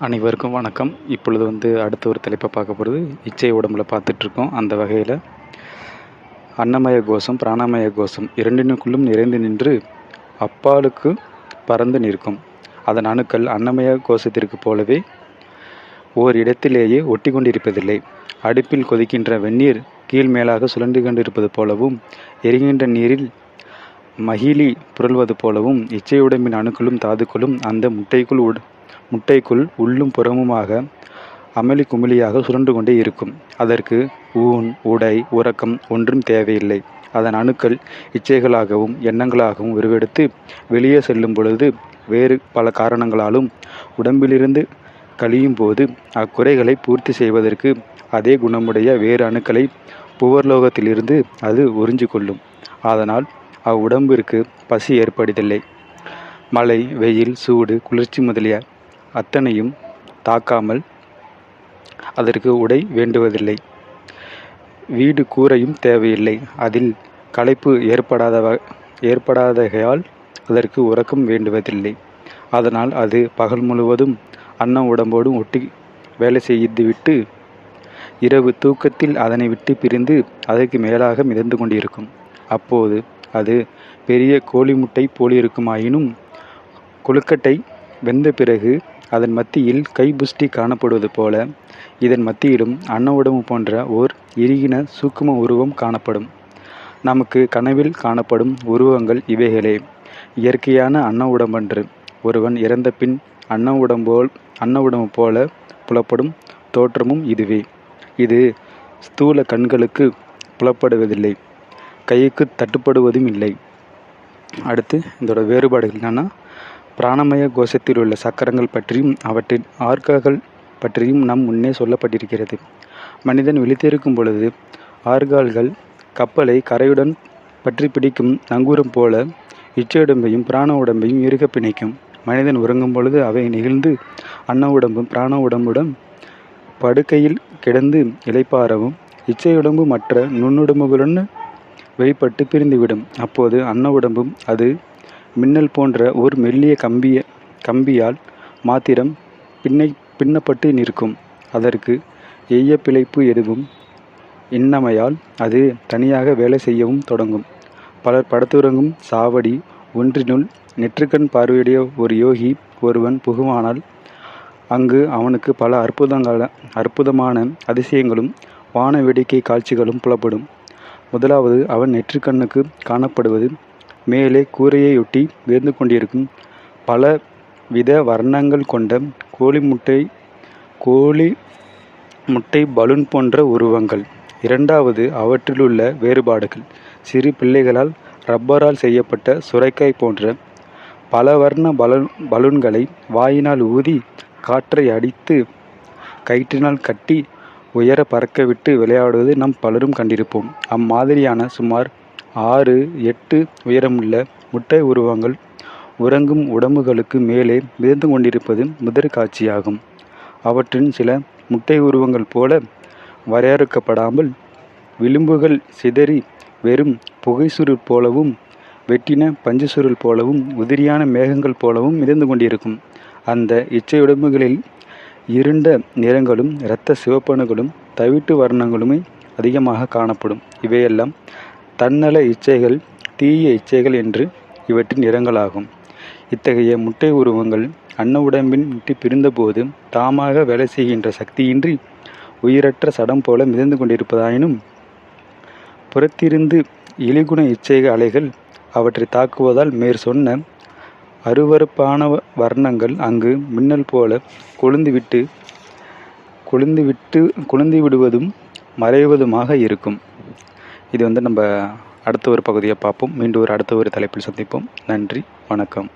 அனைவருக்கும் வணக்கம். இப்பொழுது வந்து அடுத்த ஒரு தலைப்பை பார்க்க போகிறது இச்சை உடம்புல பார்த்துட்ருக்கோம். அந்த வகையில் அன்னமய கோஷம் பிராணமய கோஷம் இரண்டினுக்குள்ளும் நிறைந்து நின்று அப்பாலுக்கு பறந்து நிற்கும். அதன் அணுக்கள் அன்னமய கோஷத்திற்கு போலவே ஓர் இடத்திலேயே ஒட்டி கொண்டிருப்பதில்லை அடுப்பில் கொதிக்கின்ற வெந்நீர் கீழ் மேலாக சுழன்று கொண்டிருப்பது போலவும் எரிகின்ற நீரில் மகிழி புரள்வது போலவும் இச்சையுடம்பின் அணுக்களும் தாதுக்களும் அந்த முட்டைக்குள் உட் முட்டைக்குள் உள்ளும் புறமுமாக அமளி குமிழியாக சுரண்டு கொண்டே இருக்கும். அதற்கு ஊன் உடை உறக்கம் ஒன்றும் தேவையில்லை. அதன் அணுக்கள் இச்சைகளாகவும் எண்ணங்களாகவும் உருவெடுத்து வெளியே செல்லும் பொழுது வேறு பல காரணங்களாலும் உடம்பிலிருந்து கழியும் போது அக்குறைகளை பூர்த்தி செய்வதற்கு அதே குணமுடைய வேறு அணுக்களை புவர்லோகத்திலிருந்து அது உறிஞ்சு கொள்ளும். அதனால் அவ்வுடம்பிற்கு பசி ஏற்படுதில்லை மழை வெயில் சூடு குளிர்ச்சி முதலிய அத்தனையும் தாக்காமல் அதற்கு உடை வேண்டுவதில்லை. வீடு கூரையும் தேவையில்லை. அதில் களைப்பு ஏற்படாத ஏற்படாதகையால் அதற்கு உறக்கம் வேண்டுவதில்லை. அதனால் அது பகல் முழுவதும் அன்னம் உடம்போடும் ஒட்டி வேலை செய்துவிட்டு இரவு தூக்கத்தில் அதனை விட்டு பிரிந்து அதற்கு மேலாக மிதந்து கொண்டிருக்கும். அப்போது அது பெரிய கோழி முட்டை போலிருக்குமாயினும் கொழுக்கட்டை வெந்த பிறகு அதன் மத்தியில் கைபுஷ்டி காணப்படுவது போல இதன் மத்தியிலும் அன்ன உடம்பு போன்ற ஓர் இறுகின சூக்கும உருவம் காணப்படும். நமக்கு கனவில் காணப்படும் உருவங்கள் இவைகளே. இயற்கையான அன்ன உடம்பன்று ஒருவன் இறந்த பின் அன்ன உடம்போல் அன்ன உடம்பு போல புலப்படும் தோற்றமும் இதுவே. இது ஸ்தூல கண்களுக்கு புலப்படுவதில்லை. கைக்கு தட்டுப்படுவதும் இல்லை. அடுத்து இதோட வேறுபாடுகள் என்னென்னா பிராணமய கோஷத்தில் உள்ள சக்கரங்கள் பற்றியும் அவற்றின் ஆர்காகள் பற்றியும் நம் முன்னே சொல்லப்பட்டிருக்கிறது. மனிதன் விழித்திருக்கும் பொழுது ஆர்கால்கள் கப்பலை கரையுடன் பற்றி பிடிக்கும் நங்கூரம் போல இச்சையுடம்பையும் பிராண உடம்பையும் இருக பிணைக்கும். மனிதன் உறங்கும் பொழுது அவை நெகிழ்ந்து அன்ன உடம்பும் பிராண உடம்புடன் படுக்கையில் கிடந்து இலைப்பாரவும் இச்சையுடம்பு மற்ற நுண்ணுடம்புகளுடன் வெளிப்பட்டு பிரிந்துவிடும். அப்போது அன்ன உடம்பும் அது மின்னல் போன்ற ஒரு மெல்லிய கம்பிய கம்பியால் மாத்திரம் பின்னை பின்னப்பட்டு நிற்கும். அதற்கு எய்ய பிழைப்பு எதுவும் இன்னமையால் அது தனியாக வேலை செய்யவும் தொடங்கும். பலர் படுத்துறங்கும் சாவடி ஒன்றினுள் நெற்றுக்கண் பார்வையுடைய ஒரு யோகி ஒருவன் புகுவானால் அங்கு அவனுக்கு பல அற்புதங்கள அற்புதமான அதிசயங்களும் வான வேடிக்கை காட்சிகளும் புலப்படும். முதலாவது அவன் நெற்றுக்கண்ணுக்கு காணப்படுவது மேலே கூரையையொட்டி உயர்ந்து கொண்டிருக்கும் பல வித வர்ணங்கள் கொண்ட கோழி முட்டை கோழி முட்டை பலூன் போன்ற உருவங்கள். இரண்டாவது அவற்றிலுள்ள வேறுபாடுகள். சிறு பிள்ளைகளால் ரப்பரால் செய்யப்பட்ட சுரைக்காய் போன்ற பல வர்ண பலூன் பலூன்களை வாயினால் ஊதி காற்றை அடித்து கயிற்றினால் கட்டி உயர பறக்கவிட்டு விளையாடுவது நம் பலரும் கண்டிருப்போம். அம்மாதிரியான சுமார் ஆறு எட்டு உயரமுள்ள முட்டை உருவங்கள் உறங்கும் உடம்புகளுக்கு மேலே மிதந்து கொண்டிருப்பது முதற் காட்சியாகும். அவற்றின் சில முட்டை உருவங்கள் போல வரையறுக்கப்படாமல் விளிம்புகள் சிதறி வெறும் புகை சுருள் போலவும் வெட்டின பஞ்சு சுருள் போலவும் உதிரியான மேகங்கள் போலவும் மிதந்து கொண்டிருக்கும். அந்த இச்சையுடம்புகளில் இருண்ட நிறங்களும் இரத்த சிவப்பணுகளும் தவிட்டு வர்ணங்களுமே அதிகமாக காணப்படும். இவையெல்லாம் தன்னல இச்சைகள் தீய இச்சைகள் என்று இவற்றின் நிறங்களாகும். இத்தகைய முட்டை உருவங்கள் அன்ன உடம்பின் விட்டு பிரிந்தபோது தாமாக வேலை செய்கின்ற சக்தியின்றி உயிரற்ற சடம் போல மிதந்து கொண்டிருப்பதாயினும் புறத்திருந்து இழிகுண இச்சைக அலைகள் அவற்றை தாக்குவதால் மேற் சொன்ன அருவறுப்பான வர்ணங்கள் அங்கு மின்னல் போல கொழுந்துவிட்டு கொழுந்துவிட்டு கொழுந்து விடுவதும் மறைவதுமாக இருக்கும். இது வந்து நம்ம அடுத்த ஒரு பகுதியை பார்ப்போம். மீண்டும் ஒரு அடுத்த ஒரு தலைப்பில் சந்திப்போம். நன்றி வணக்கம்.